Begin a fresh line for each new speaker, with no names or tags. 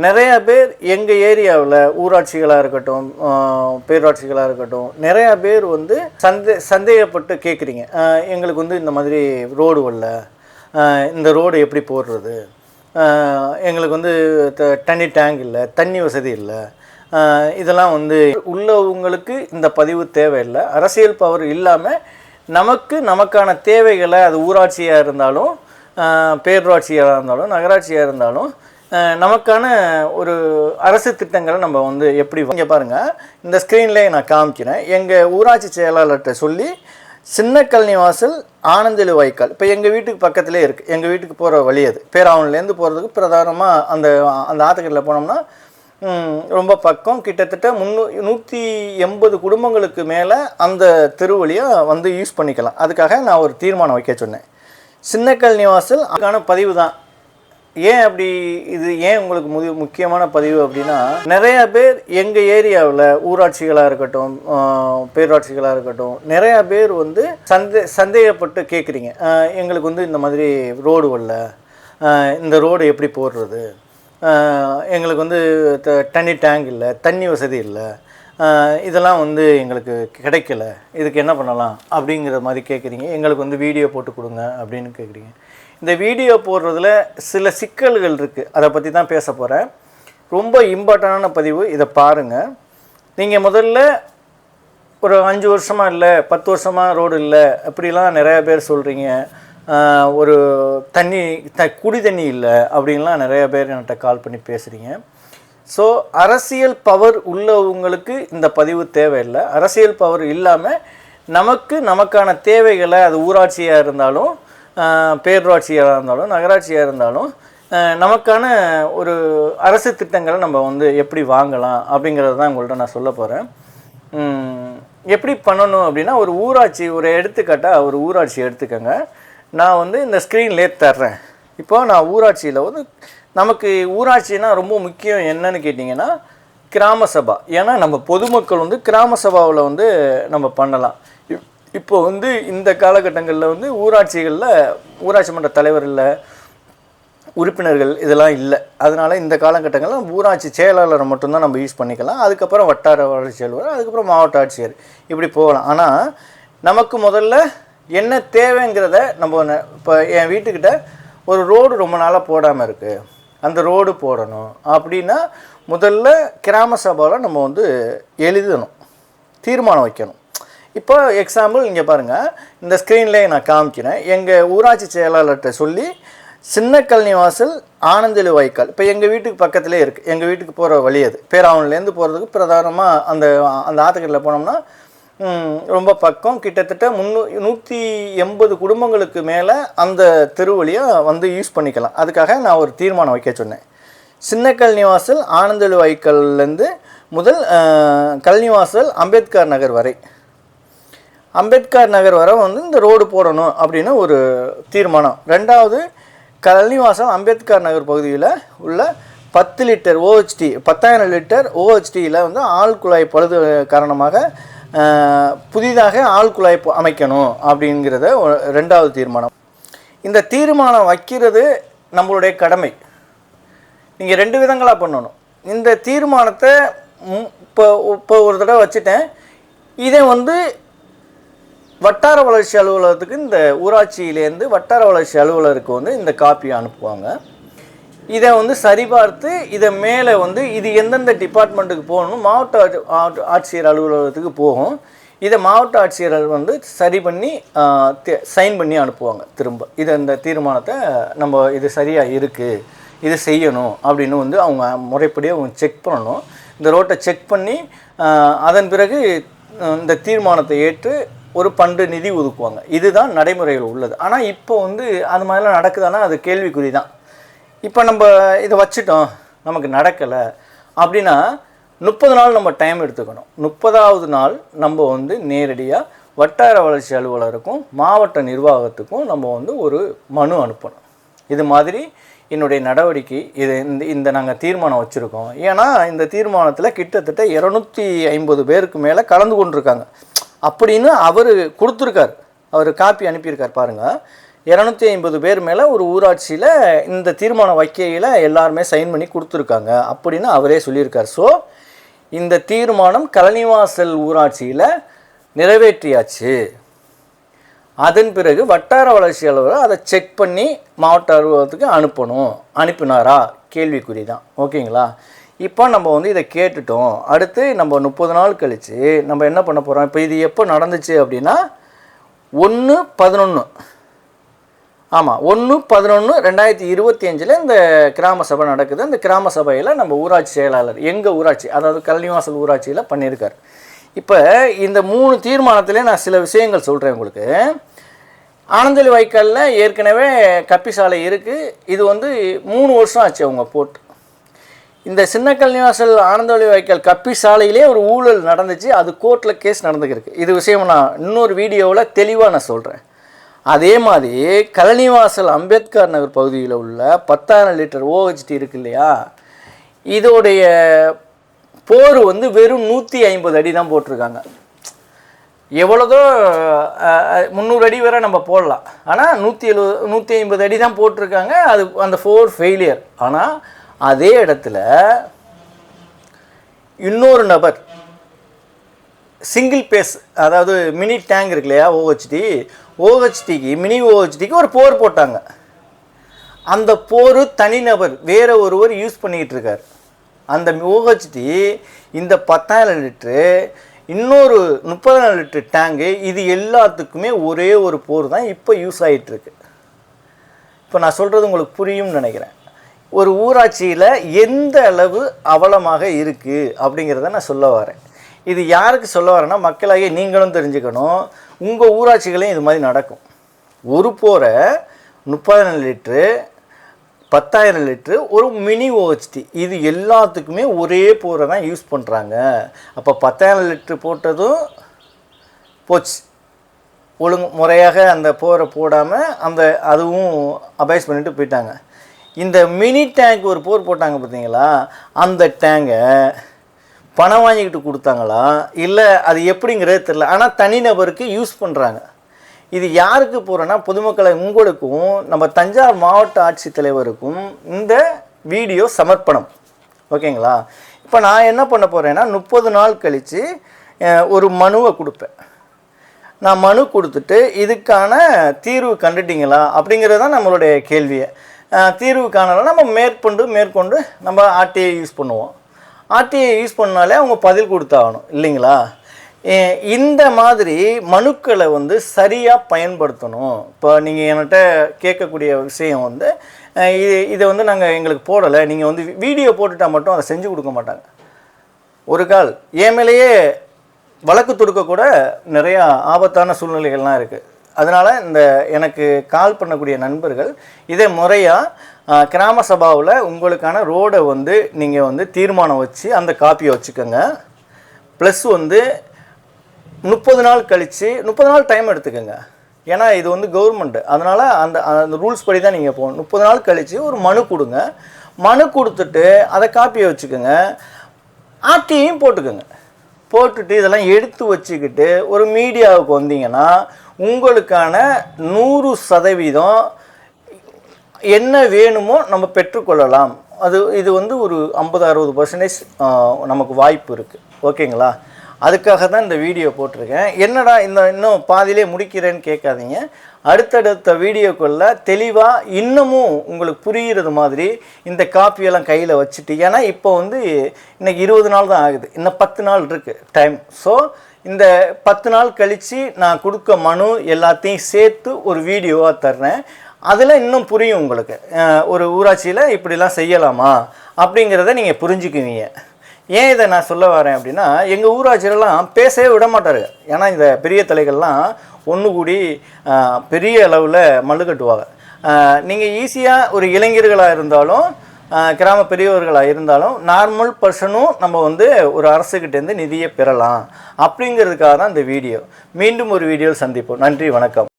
நிறைய பேர் எங்கள் ஏரியாவில் ஊராட்சிகளாக இருக்கட்டும் பேராட்சிகளாக பேரூராட்சிகளாக இருக்கட்டும் நிறையா பேர் வந்து சந்தே சந்தேகப்பட்டு கேட்குறீங்க எங்களுக்கு வந்து இந்த மாதிரி ரோடு வரல. இந்த ரோடு எப்படி போடுறது? எங்களுக்கு வந்து த- தண்ணி டேங்க் இல்லை தண்ணி வசதி இல்லை. இதெல்லாம் வந்து உள்ளவங்களுக்கு இந்த பதிவு தேவையில்லை. அரசியல் பவர் இல்லாமல் நமக்கு நமக்கான தேவைகளை அது ஊராட்சியாக இருந்தாலும் பேரூராட்சியாக இருந்தாலும் நகராட்சியாக இருந்தாலும் நமக்கான ஒரு அரசு திட்டங்களை நம்ம வந்து எப்படி இங்கே பாருங்கள் இந்த ஸ்க்ரீன்லேயே நான் காமிக்கிறேன். எங்கள் ஊராட்சி செயலாளர்கிட்ட சொல்லி சின்ன கல்னிவாசல் ஆனந்தலு வாய்க்கால் இப்போ எங்கள் வீட்டுக்கு பக்கத்திலே இருக்குது எங்கள் வீட்டுக்கு போகிற வழி அது. பேராவன்லேருந்து போகிறதுக்கு பிரதானமாக அந்த அந்த ஆத்துக்கடலில் போனோம்னா ரொம்ப பக்கம் கிட்டத்தட்ட முன்னூ நூற்றி எண்பது குடும்பங்களுக்கு மேலே அந்த திருவழியை வந்து யூஸ் பண்ணிக்கலாம். அதுக்காக நான் ஒரு தீர்மானம் வைக்க சொன்னேன். சின்னக்கல் நிவாசல் அதுக்கான பதிவு தான் ஏன் அப்படி இது ஏன் உங்களுக்கு முது முக்கியமான பதிவு அப்படின்னா நிறைய பேர் எங்கள் ஏரியாவில் ஊராட்சிகளாக இருக்கட்டும் பேராட்சிகளாக இருக்கட்டும் நிறையா பேர் வந்து சந்தே சந்தேகப்பட்டு கேட்குறீங்க எங்களுக்கு வந்து இந்த மாதிரி ரோடு வரல. இந்த ரோடு எப்படி போடுறது? எங்களுக்கு வந்து த- தண்ணி டேங்க் இல்லை தண்ணி வசதி இல்லை. இதெல்லாம் வந்து எங்களுக்கு கிடைக்கல. இதுக்கு என்ன பண்ணலாம்? அப்படிங்கிற மாதிரி கேட்குறீங்க எங்களுக்கு வந்து வீடியோ போட்டு கொடுங்க அப்படின்னு கேட்குறீங்க இந்த வீடியோ போடுறதுல சில சிக்கல்கள் இருக்குது அதை பற்றி தான் பேச போகிறேன் ரொம்ப இம்பார்ட்டண்டான பதிவு. இதை பாருங்கள் நீங்கள் முதல்ல ஒரு அஞ்சு வருஷமாக இல்லை பத்து வருஷமாக ரோடு இல்லை அப்படிலாம் நிறையா பேர் சொல்கிறீங்க ஒரு தண்ணி த குடி தண்ணி இல்லை அப்படின்லாம் நிறைய பேர் என்கிட்ட கால் பண்ணி பேசுகிறீங்க ஸோ அரசியல் பவர் உள்ளவங்களுக்கு இந்த பதிவு தேவையில்லை. அரசியல் பவர் இல்லாமல் நமக்கு நமக்கான தேவைகளை அது ஊராட்சியாக இருந்தாலும் பேரூராட்சியாக இருந்தாலும் நகராட்சியாக இருந்தாலும் நமக்கான ஒரு அரசு திட்டங்களை நம்ம வந்து எப்படி வாங்கலாம் அப்படிங்கிறது தான் உங்கள்கிட்ட நான் சொல்ல போகிறேன் எப்படி பண்ணணும் அப்படின்னா ஒரு ஊராட்சி ஒரு எடுத்துக்காட்டாக ஒரு ஊராட்சி எடுத்துக்கோங்க. நான் வந்து இந்த ஸ்க்ரீன்லேயே தர்றேன். இப்போ நான் ஊராட்சியில் வந்து நமக்கு ஊராட்சினா ரொம்ப முக்கியம் என்னன்னு கேட்டிங்கன்னா கிராம சபா. ஏன்னா நம்ம பொதுமக்கள் வந்து கிராம சபாவில் வந்து நம்ம பண்ணலாம். இப்போ வந்து இந்த காலகட்டங்களில் வந்து ஊராட்சிகளில் ஊராட்சி மன்ற தலைவர் இல்லை உறுப்பினர்கள் இதெல்லாம் இல்லை. அதனால் இந்த காலகட்டங்களில் ஊராட்சி செயலாளரை மட்டும்தான் நம்ம யூஸ் பண்ணிக்கலாம். அதுக்கப்புறம் வட்டார வளர்ச்சி அலுவலர் அதுக்கப்புறம் மாவட்ட ஆட்சியர். இப்படி போகலாம். ஆனால் நமக்கு முதல்ல என்ன தேவைங்கிறத நம்ம இப்போ என் வீட்டுக்கிட்ட ஒரு ரோடு ரொம்ப நாளாக போடாமல் இருக்குது அந்த ரோடு போடணும். அப்படின்னா முதல்ல கிராம சபாவில் நம்ம வந்து எழுதணும் தீர்மானம் வைக்கணும். இப்போ எக்ஸாம்பிள் இங்கே பாருங்கள் இந்த ஸ்க்ரீன்லேயே நான் காமிக்கிறேன். எங்கள் ஊராட்சி செயலாளர்கிட்ட சொல்லி சின்ன கல்னிவாசல் ஆனந்தலு வாய்க்கால் இப்போ எங்கள் வீட்டுக்கு பக்கத்துலேயே இருக்குது எங்கள் வீட்டுக்கு போகிற வழி அது. பேராவன்லேருந்து போகிறதுக்கு பிரதானமாக அந்த அந்த ஆத்துக்கடலில் போனோம்னா ரொம்ப பக்கம் கிட்டத்தட்ட முன்னூ நூற்றி எண்பது குடும்பங்களுக்கு மேலே அந்த திருவழியை வந்து யூஸ் பண்ணிக்கலாம். அதுக்காக நான் ஒரு தீர்மானம் வைக்க சொன்னேன். சின்ன கல்னிவாசல் ஆனந்தலு வாய்க்கால்லேருந்து முதல் கல்நிவாசல் கல்னிவாசல் அம்பேத்கர் நகர் வரை. அம்பேத்கர் நகர் வரை வந்து இந்த ரோடு போடணும் அப்படின்னு ஒரு தீர்மானம். ரெண்டாவது கல்னிவாசம் அம்பேத்கர் நகர் பகுதியில் உள்ள பத்து லிட்டர் ஓஹெச்டி பத்தாயிரம் லிட்டர் ஓஹெச்டியில் வந்து ஆள் குழாய் பழுது காரணமாக புதிதாக ஆள் குழாய் அமைக்கணும் அப்படிங்கிறத ரெண்டாவது தீர்மானம். இந்த தீர்மானம் வைக்கிறது நம்மளுடைய கடமை. நீங்கள் ரெண்டு விதங்களாக பண்ணணும். இந்த தீர்மானத்தை இப்போ இப்போ ஒரு தடவை வச்சுட்டேன். இதை வந்து வட்டார வளர்ச்சி அலுவலகத்துக்கு இந்த ஊராட்சியிலேருந்து வட்டார வளர்ச்சி அலுவலருக்கு வந்து இந்த காப்பி அனுப்புவாங்க. இதை வந்து சரிபார்த்து இதை மேலே வந்து இது எந்தெந்த டிபார்ட்மெண்ட்டுக்கு போகணும் மாவட்ட ஆட்சியர் அலுவலகத்துக்கு போகும். இதை மாவட்ட ஆட்சியர் வந்து சரி பண்ணி சைன் பண்ணி அனுப்புவாங்க திரும்ப. இதை இந்த தீர்மானத்தை நம்ம இது சரியாக இருக்குது இது செய்யணும் அப்படின்னு வந்து அவங்க முறைப்படியாக அவங்க செக் பண்ணணும். இந்த ரோட்டை செக் பண்ணி அதன் பிறகு இந்த தீர்மானத்தை ஏற்று ஒரு பண்டு நிதி ஒதுக்குவாங்க. இதுதான் நடைமுறையில் உள்ளது. ஆனால் இப்போ வந்து அது மாதிரிலாம் நடக்குதானா? அது கேள்விக்குறி தான். இப்போ நம்ம இதை வச்சுட்டோம். நமக்கு நடக்கலை. அப்படின்னா முப்பது நாள் நம்ம டைம் எடுத்துக்கணும். முப்பதாவது நாள் நம்ம வந்து நேரடியாக வட்டார வளர்ச்சி அலுவலருக்கும் மாவட்ட நிர்வாகத்துக்கும் நம்ம வந்து ஒரு மனு அனுப்பணும். இது மாதிரி என்னுடைய நடவடிக்கை. இது இந்த இந்த நாங்கள் தீர்மானம் வச்சுருக்கோம். ஏன்னா இந்த தீர்மானத்தில் கிட்டத்தட்ட இரநூத்தி ஐம்பது பேருக்கு மேலே கலந்து கொண்டிருக்காங்க. அப்படின்னு அவர் கொடுத்துருக்கார். அவர் காப்பி அனுப்பியிருக்கார் பாருங்கள் இரநூத்தி ஐம்பது பேர் மேலே ஒரு ஊராட்சியில் இந்த தீர்மானம் வைக்கையில் எல்லாருமே சைன் பண்ணி கொடுத்துருக்காங்க அப்படின்னு அவரே சொல்லியிருக்கார். ஸோ இந்த தீர்மானம் கலனிவாசல் ஊராட்சியில் நிறைவேற்றியாச்சு. அதன் பிறகு வட்டார வளர்ச்சி அலுவலர் அதை செக் பண்ணி மாவட்ட அலுவலகத்துக்கு அனுப்பணும். அனுப்பினாரா? கேள்விக்குறி தான் ஓகேங்களா இப்போ நம்ம வந்து இதை கேட்டுட்டோம். அடுத்து நம்ம முப்பது நாள் கழித்து நம்ம என்ன பண்ண போகிறோம் இப்போ இது எப்போ நடந்துச்சு அப்படின்னா ஒன்று பதினொன்று ஆமாம் ஒன்று பதினொன்று ரெண்டாயிரத்தி இருபத்தி அஞ்சில் இந்த கிராம சபை நடக்குது. இந்த கிராம சபையில் நம்ம ஊராட்சி செயலாளர் எங்கள் ஊராட்சி அதாவது கல்விவாசல் ஊராட்சியில் பண்ணியிருக்கார். இப்போ இந்த மூணு தீர்மானத்திலே நான் சில விஷயங்கள் சொல்கிறேன் உங்களுக்கு. ஆனந்தலி வாய்க்காலில் ஏற்கனவே கப்பி சாலை இருக்குது இது வந்து மூணு வருஷம் ஆச்சு அவங்க போட்டு. இந்த சின்ன கல்விவாசல் ஆனந்தவழி வாய்க்கால் கப்பி சாலையிலே ஒரு ஊழல் நடந்துச்சு. அது கோர்ட்டில் கேஸ் நடந்துக்கிருக்கு இது விஷயம் நான் இன்னொரு வீடியோவில் தெளிவாக நான் சொல்கிறேன் அதே மாதிரி கலனிவாசல் அம்பேத்கர் நகர் பகுதியில் உள்ள பத்தாயிரம் லிட்டர் ஓஹெச்டி இருக்கு இல்லையா? இதோடைய போர் வந்து வெறும் நூற்றி ஐம்பது அடி தான் போட்டிருக்காங்க. எவ்வளோதோ முந்நூறு அடி வரை நம்ம போடலாம். ஆனால் நூற்றி எழுபது நூற்றி ஐம்பது அடி தான் போட்டிருக்காங்க. அது அந்த ஃபோர் ஃபெயிலியர் ஆனால் அதே இடத்துல இன்னொரு நபர் சிங்கிள் பேஸ் அதாவது மினி டேங்க் இருக்கு இல்லையா ஓஹெச்டி ஓஹெச்டிக்கு மினி ஓஹெச்டிக்கு ஒரு போர் போட்டாங்க. அந்த போர் தனிநபர் வேற ஒருவர் யூஸ் பண்ணிக்கிட்டு இருக்கார். அந்த ஓஹெச்டி இந்த பத்தாயிரம் லிட்ரு இன்னொரு முப்பதாயிரம் லிட்டர் டேங்கு இது எல்லாத்துக்குமே ஒரே ஒரு போர் தான் இப்போ யூஸ் ஆகிட்டுருக்கு இப்போ நான் சொல்கிறது உங்களுக்கு புரியும்னு நினைக்கிறேன். ஒரு ஊராட்சியில் எந்த அளவு அவலமாக இருக்குது அப்படிங்கிறத நான் சொல்ல வரேன். இது யாருக்கு சொல்ல வரேன்னா மக்களாகிய நீங்களும் தெரிஞ்சுக்கணும். உங்கள் ஊராட்சிகளையும் இது மாதிரி நடக்கும். ஒரு போரை முப்பதாயிரம் லிட்ரு பத்தாயிரம் லிட்ரு ஒரு மினி ஓஹெச்டி இது எல்லாத்துக்குமே ஒரே போரை தான் யூஸ் பண்ணுறாங்க அப்போ பத்தாயிரம் லிட்ரு போட்டதும் போச்சு. ஒழுங்கு முறையாக அந்த போரை போடாமல் அந்த அதுவும் அபைஸ் பண்ணிட்டு போயிட்டாங்க. இந்த மினி டேங்க் ஒரு போர் போட்டாங்க பார்த்தீங்களா? அந்த டேங்கை பணம் வாங்கிக்கிட்டு கொடுத்தாங்களா? இல்லை அது எப்படிங்கிறது தெரில ஆனால் தனிநபருக்கு யூஸ் பண்ணுறாங்க இது யாருக்கு போகிறோன்னா பொதுமக்களை உங்களுக்கும் நம்ம தஞ்சாவூர் மாவட்ட ஆட்சித்தலைவருக்கும் இந்த வீடியோ சமர்ப்பணம். ஓகேங்களா? இப்போ நான் என்ன பண்ண போகிறேன்னா முப்பது நாள் கழித்து ஒரு மனுவை கொடுப்பேன். நான் மனு கொடுத்துட்டு இதுக்கான தீர்வு கண்டுட்டிங்களா? அப்படிங்கிறது தான் நம்மளுடைய கேள்வியை. தீர்வு காணலாம் நம்ம மேற்கொண்டு மேற்கொண்டு நம்ம ஆர்டிஐ யூஸ் பண்ணுவோம். ஆர்டிஐ யூஸ் பண்ணாலே அவங்க பதில் கொடுத்தாகணும் இல்லைங்களா? இந்த மாதிரி மனுக்களை வந்து சரியாக பயன்படுத்தணும். இப்போ நீங்கள் என்கிட்ட கேட்கக்கூடிய விஷயம் வந்து இது இதை வந்து நாங்கள் எங்களுக்கு போடலை. நீங்கள் வந்து வீடியோ போட்டுட்டால் மட்டும் அதை செஞ்சு கொடுக்க மாட்டாங்க. ஒரு கால் என் மேலேயே வழக்கு தொடுக்க கூட நிறையா ஆபத்தான சூழ்நிலைகள்லாம் இருக்குது அதனால் இந்த எனக்கு கால் பண்ணக்கூடிய நண்பர்கள் இதை முறையாக கிராம சபாவில் உங்களுக்கான ரோடை வந்து நீங்கள் வந்து தீர்மானம் வச்சு அந்த காப்பியை வச்சுக்கோங்க. ப்ளஸ் வந்து முப்பது நாள் கழித்து முப்பது நாள் டைம் எடுத்துக்கோங்க. ஏன்னா இது வந்து கவர்மெண்ட். அதனால் அந்த அந்த ரூல்ஸ் படி தான் நீங்கள் போகணும். முப்பது நாள் கழித்து ஒரு மனு கொடுங்க. மனு கொடுத்துட்டு அதை காப்பியை வச்சுக்கோங்க. ஆர்டியையும் போட்டுக்கோங்க. போட்டுட்டு இதெல்லாம் எடுத்து வச்சுக்கிட்டு ஒரு மீடியாவுக்கு வந்தீங்கன்னா உங்களுக்கான நூறு சதவீதம் என்ன வேணுமோ நம்ம பெற்றுக்கொள்ளலாம். அது இது வந்து ஒரு ஐம்பது அறுபது பர்சன்டேஜ் நமக்கு வாய்ப்பு இருக்குது ஓகேங்களா? அதுக்காக தான் இந்த வீடியோ போட்டிருக்கேன். என்னடா இந்த இன்னும் பாதியிலே முடிக்கிறேன்னு கேட்காதீங்க. அடுத்தடுத்த வீடியோக்குள்ளே தெளிவாக இன்னமும் உங்களுக்கு புரிகிறது மாதிரி இந்த காப்பியெல்லாம் கையில் வச்சுட்டு ஏன்னா இப்போ வந்து இன்றைக்கி இருபது நாள் தான் ஆகுது. இன்னும் பத்து நாள் இருக்குது டைம். ஸோ இந்த பத்து நாள் கழித்து நான் கொடுக்க மனு எல்லாத்தையும் சேர்த்து ஒரு வீடியோவாக தர்றேன். அதில் இன்னும் புரியும் உங்களுக்கு. ஒரு ஊராட்சியில் இப்படிலாம் செய்யலாமா அப்படிங்கிறத நீங்கள் புரிஞ்சுக்குவீங்க. ஏன் இதை நான் சொல்ல வரேன் அப்படின்னா எங்கள் ஊராட்சியிலலாம் பேசவே விட மாட்டாரு. ஏன்னா இந்த பெரிய தலைகள்லாம் ஒன்று கூடி பெரிய அளவில் மல்லு கட்டுவாங்க. நீங்கள் ஈஸியாக ஒரு இளைஞர்களாக இருந்தாலும் கிராம பெரியவர்களாக இருந்தாலும் நார்மல் பர்சனும் நம்ம வந்து ஒரு அரசுக்கிட்டேருந்து நிதியை பெறலாம். அப்படிங்கிறதுக்காக தான் இந்த வீடியோ. மீண்டும் ஒரு வீடியோவில் சந்திப்போம். நன்றி வணக்கம்.